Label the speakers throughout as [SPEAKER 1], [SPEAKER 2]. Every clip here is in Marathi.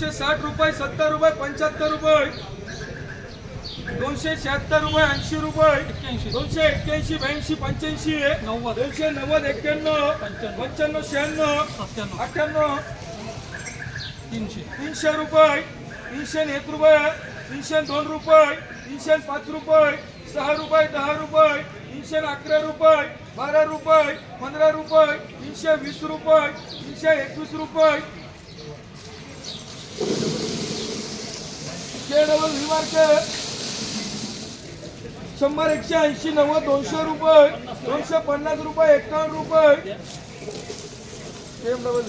[SPEAKER 1] दोनशे साठ रुपये सत्तर रुपये पंच्याहत्तर रुपये. दोनशे शहात्तर रुपये ऐंशी रुपये. दोनशे एक्क्याऐंशी ब्याऐंशी पंच्याऐंशी.
[SPEAKER 2] नव्वद.
[SPEAKER 1] दोनशे नव्वद एक्क्याण्णव.
[SPEAKER 2] पंच्याण्णव.
[SPEAKER 1] पंच्याण्णव शहाण्णव.
[SPEAKER 2] सत्त्याण्णव.
[SPEAKER 1] अठ्ठ्याण्णव.
[SPEAKER 2] तीनशे.
[SPEAKER 1] तीनशे रुपये. तीनशे एक रुपये. तीनशे दोन रुपये. तीनशे पाच रुपये. सहा रुपये दहा रुपये. तीनशे अकरा रुपये. बारा रुपये. पंधरा रुपये. तीनशे वीस रुपये. तीनशे एकवीस रुपये. के डबल व्ही मार्केट शंभर एकशे ऐंशी नव्वद दोनशे रुपये दोनशे पन्नास रुपये एकावन्न रुपये. केम डबल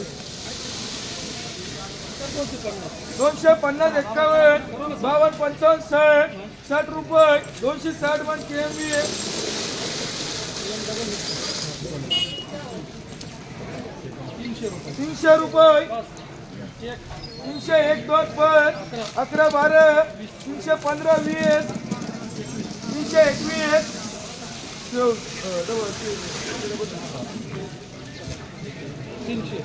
[SPEAKER 1] दोनशे पन्नास एक्कावन्न बावन्न पंचावन्न साठ साठ रुपये दोनशे साठ पण के एम बी
[SPEAKER 2] तीनशे रुपये.
[SPEAKER 1] तीनशे
[SPEAKER 2] एक
[SPEAKER 1] दोन पाच अकरा बारा तीनशे पंधरा वीस तीनशे एकवीस.
[SPEAKER 2] तीनशे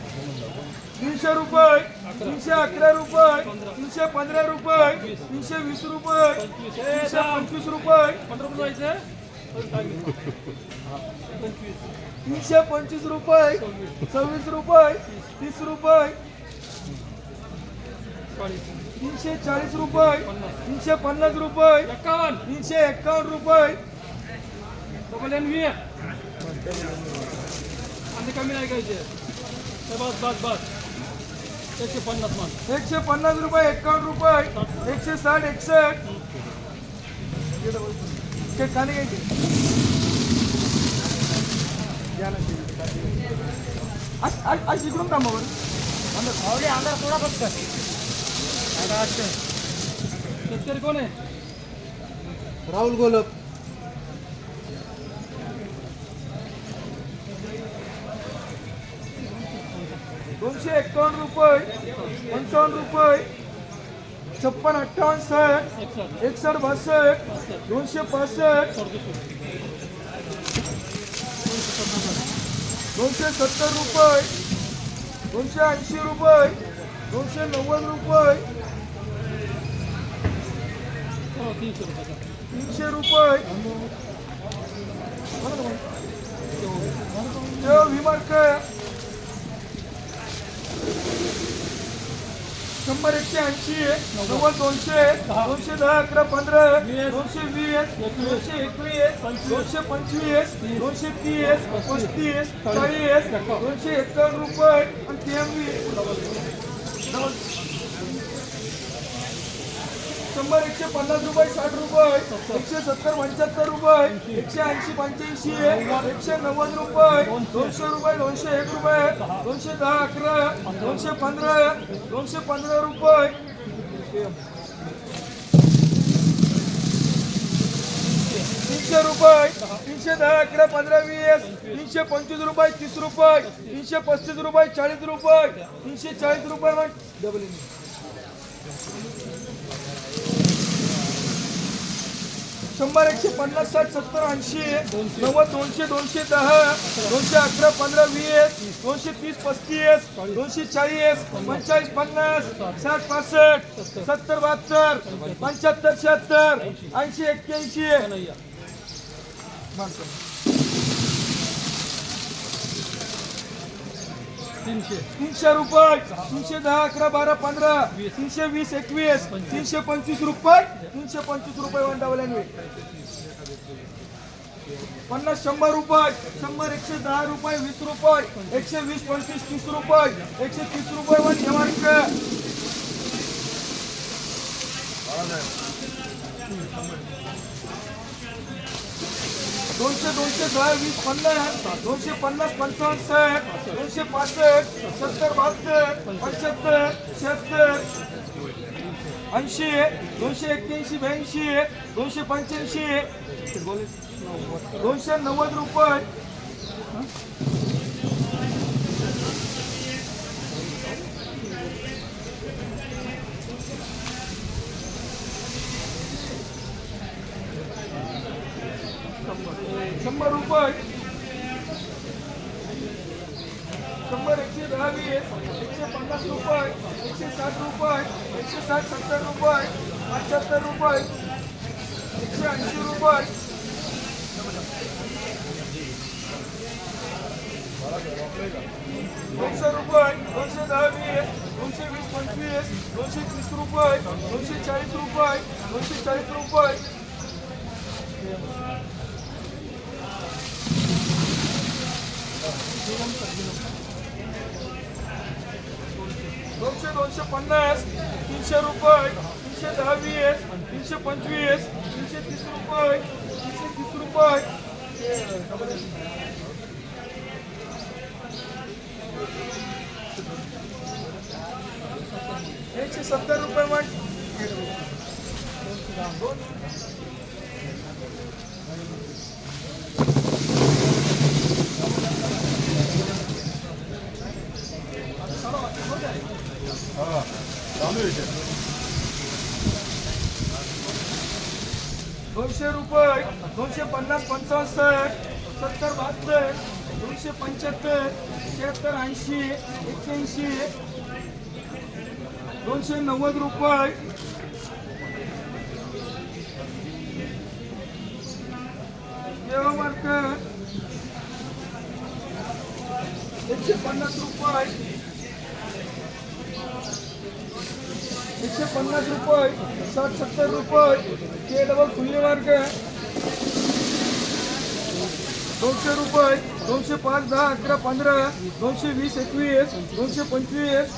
[SPEAKER 1] तीनशे रुपये तीनशे अकरा रुपये तीनशे पंधरा रुपये तीनशे वीस रुपये तीनशे पंचवीस रुपये. तीनशे पंचवीस रुपये सव्वीस रुपये तीस रुपये तीनशे चाळीस रुपये तीनशे पन्नास रुपये
[SPEAKER 2] एकावन्न.
[SPEAKER 1] तीनशे एक्कावन्न रुपये.
[SPEAKER 2] Double N V. आणि कमी नाही घ्यायचे. बस बस बस. एकशे पन्नास मान
[SPEAKER 1] एकशे पन्नास रुपये एक्कावन्न रुपये. एकशे साठ एकसष्ट खाली घ्यायचे. आज- आज इकडून बरं. अंदर थोडा फक्त.
[SPEAKER 2] शेतकरी कोण आहे?
[SPEAKER 1] राहुल गोलप दोनशे एकावन्न रुपये पंचावन्न रुपये छप्पन अठ्ठावन्न साठ
[SPEAKER 2] एकसष्ट
[SPEAKER 1] बासष्ट दोनशे पासष्ट दोनशे सत्तर रुपये दोनशे ऐंशी रुपये दोनशे नव्वद रुपये
[SPEAKER 2] तीनशे रुपये.
[SPEAKER 1] विमार्क शंभर एकशे ऐंशी नव्वद दोनशे दोनशे दहा अकरा पंधरा दोनशे वीस दोनशे एकवीस दोनशे पंचवीस दोनशे तीस पस्तीस चाळीस दोनशे एकावन्न रुपये. आणि तेवीस शंभर एकशे पन्नास रुपये साठ रुपये एकशे सत्तर पंच्याहत्तर रुपये एकशे ऐंशी पंच्याऐंशी एकशे नव्वद रुपये दोनशे रुपये दोनशे एक रुपये दोनशे दहा अकरा दोनशे पंधरा दोनशे पंधरा रुपये. तीनशे रुपये तीनशे दहा अकरा पंधरा वीस तीनशे पंचवीस रुपये तीस रुपये तीनशे पस्तीस रुपये चाळीस रुपये तीनशे चाळीस रुपये डबल शंभर एकशे पन्नास साठ सत्तर ऐंशी नव्वद दोनशे दोनशे दहा दोनशे अकरा पंधरा वीस दोनशे तीस पस्तीस दोनशे चाळीस पंचेचाळीस पन्नास साठ पासष्ट सत्तर बहात्तर पंच्याहत्तर शहात्तर ऐंशी एक्क्याऐंशी.
[SPEAKER 2] तीनशे.
[SPEAKER 1] तीनशे रुपये. तीनशे दहा अकरा बारा पंधरा. तीनशे वीस एकवीस. तीनशे पंचवीस रुपये. तीनशे पंचवीस रुपये वन डबल पन्नास शंभर रुपये. शंभर एकशे दहा रुपये वीस रुपये. एकशे वीस पंचवीस तीस रुपये. एकशे तीस रुपये वन जेवारीक दोनशे दोनशे दहा वीस पन्नास दोनशे पन्नास पंचावन्न साठ दोनशे पासष्ट सत्तर बहात्तर पंच्याहत्तर शहात्तर ऐंशी दोनशे एक्क्याऐंशी ब्याऐंशी दोनशे पंच्याऐंशी दोनशे नव्वद रुपये. शंभर रुपये. शंभर एकशे दहा वीस एकशे पन्नास रुपये एकशे साठ रुपये एकशे साठ सत्तर रुपये पंच्याहत्तर रुपये एकशे ऐंशी रुपये. दोनशे रुपये दोनशे दहा वीस दोनशे वीस पंचवीस दोनशे तीस रुपये दोनशे चाळीस रुपये दोनशे चाळीस रुपये. दोनशे दोनशे पन्नास तीनशे रुपये तीनशे दहा वीस तीनशे पंचवीस तीनशे तीस रुपये तीनशे तीस रुपये. एकशे सत्तर रुपये मग दोनशे रुपये दोनशे पन्नास पंचावन्न सत्तर बहात्तर दोनशे पंच्याहत्तर शहात्तर ऐंशी एक्क्याऐंशी दोनशे नव्वद रुपये. देवा एकशे पन्नास रुपये. एकशे पन्नास रुपये साठ सत्तर रुपये. के डबल खुल्ले मार्ग दोनशे रुपये दोनशे पाच दहा अकरा पंधरा दोनशे वीस एकवीस दोनशे पंचवीस.